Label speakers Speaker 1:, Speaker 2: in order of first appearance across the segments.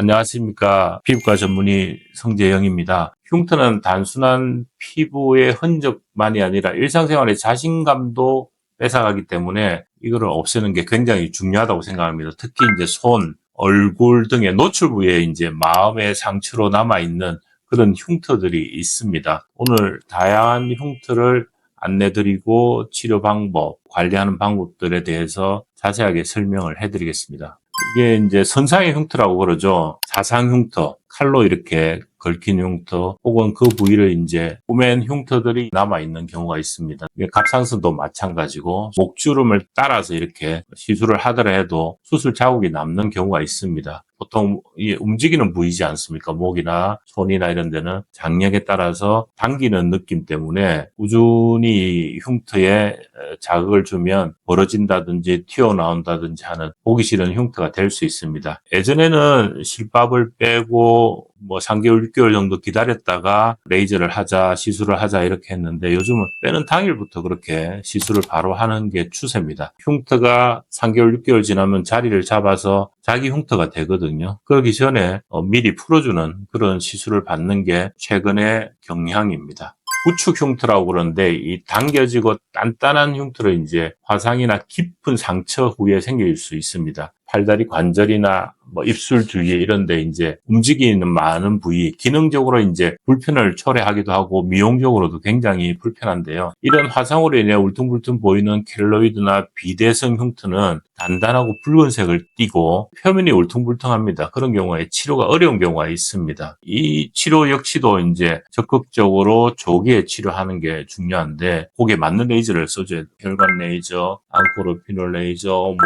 Speaker 1: 안녕하십니까. 피부과 전문의 성재영입니다. 흉터는 단순한 피부의 흔적만이 아니라 일상생활의 자신감도 뺏어가기 때문에 이거를 없애는 게 굉장히 중요하다고 생각합니다. 특히 이제 손, 얼굴 등의 노출 부위에 이제 마음의 상처로 남아있는 그런 흉터들이 있습니다. 오늘 다양한 흉터를 안내드리고 치료 방법, 관리하는 방법들에 대해서 자세하게 설명을 해드리겠습니다. 이게 이제 선상의 흉터라고 그러죠. 자상 흉터, 칼로 이렇게 긁힌 흉터, 혹은 그 부위를 이제 꾸맨 흉터들이 남아있는 경우가 있습니다. 갑상선도 마찬가지고, 목주름을 따라서 이렇게 시술을 하더라도 수술 자국이 남는 경우가 있습니다. 보통 이 움직이는 부위지 않습니까? 목이나 손이나 이런 데는 장력에 따라서 당기는 느낌 때문에 꾸준히 흉터에 자극을 주면 벌어진다든지 튀어나온다든지 하는 보기 싫은 흉터가 될 수 있습니다. 예전에는 실밥을 빼고 뭐 3개월, 6개월 정도 기다렸다가 레이저를 하자, 시술을 하자 이렇게 했는데 요즘은 빼는 당일부터 그렇게 시술을 바로 하는 게 추세입니다. 흉터가 3개월, 6개월 지나면 자리를 잡아서 자기 흉터가 되거든요. 그러기 전에 어, 미리 풀어주는 그런 시술을 받는 게 최근의 경향입니다. 구축 흉터라고 그러는데 이 당겨지고 단단한 흉터를 이제 화상이나 깊은 상처 후에 생길 수 있습니다. 팔다리 관절이나 뭐 입술 주위에 이런 데 이제 움직이는 많은 부위, 기능적으로 이제 불편을 초래하기도 하고 미용적으로도 굉장히 불편한데요. 이런 화상으로 인해 울퉁불퉁 보이는 켈로이드나 비대성 흉터는 단단하고 붉은색을 띠고 표면이 울퉁불퉁합니다. 그런 경우에 치료가 어려운 경우가 있습니다. 이 치료 역시도 이제 적극적으로 조기에 치료하는 게 중요한데 거기에 맞는 레이저를 써줘야 돼요. 혈관 레이저, 앙코르피놀 레이저, 뭐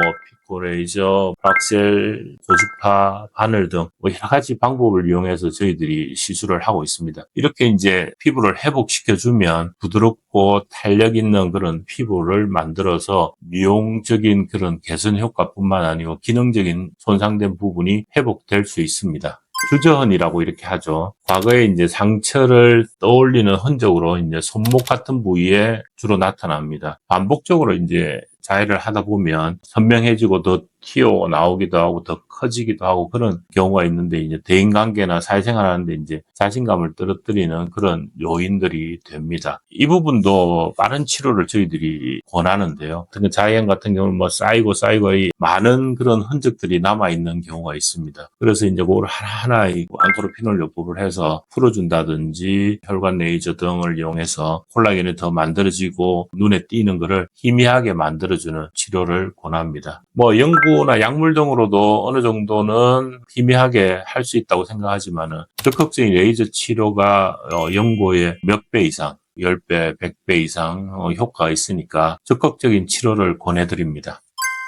Speaker 1: 피코 레이저, 박셀, 고주파, 바늘 등 뭐 여러 가지 방법을 이용해서 저희들이 시술을 하고 있습니다. 이렇게 이제 피부를 회복시켜주면 부드럽고 탄력 있는 그런 피부를 만들어서 미용적인 그런 개선 효과뿐만 아니고 기능적인 손상된 부분이 회복될 수 있습니다. 주저흔이라고 이렇게 하죠. 과거에 이제 상처를 떠올리는 흔적으로 이제 손목 같은 부위에 주로 나타납니다. 반복적으로 이제 자해를 하다 보면 선명해지고 더 튀어 나오기도 하고 더 커지기도 하고 그런 경우가 있는데 이제 대인관계나 사회생활 하는데 이제 자신감을 떨어뜨리는 그런 요인들이 됩니다. 이 부분도 빠른 치료를 저희들이 권하는데요. 특히 자해형 같은 경우는 뭐 쌓이고 쌓이고 이 많은 그런 흔적들이 남아 있는 경우가 있습니다. 그래서 이제 그걸 하나하나 이 안토로피놀 요법을 해서 풀어준다든지 혈관 레이저 등을 이용해서 콜라겐이 더 만들어지고 눈에 띄는 거를 희미하게 만들어주는 치료를 권합니다. 뭐 연구 나 약물 등으로도 어느 정도는 희미하게 할 수 있다고 생각하지만은 적극적인 레이저 치료가 어, 연고의 몇 배 이상 10배, 100배 이상 어, 효과가 있으니까 적극적인 치료를 권해드립니다.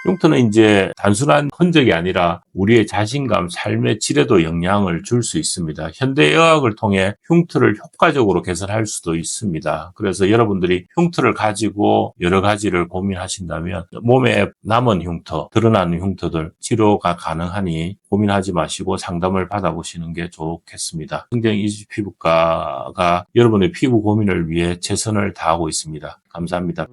Speaker 1: 흉터는 이제 단순한 흔적이 아니라 우리의 자신감, 삶의 질에도 영향을 줄 수 있습니다. 현대의학을 통해 흉터를 효과적으로 개선할 수도 있습니다. 그래서 여러분들이 흉터를 가지고 여러 가지를 고민하신다면 몸에 남은 흉터, 드러나는 흉터들 치료가 가능하니 고민하지 마시고 상담을 받아보시는 게 좋겠습니다. 흥정 이지 피부과가 여러분의 피부 고민을 위해 최선을 다하고 있습니다. 감사합니다.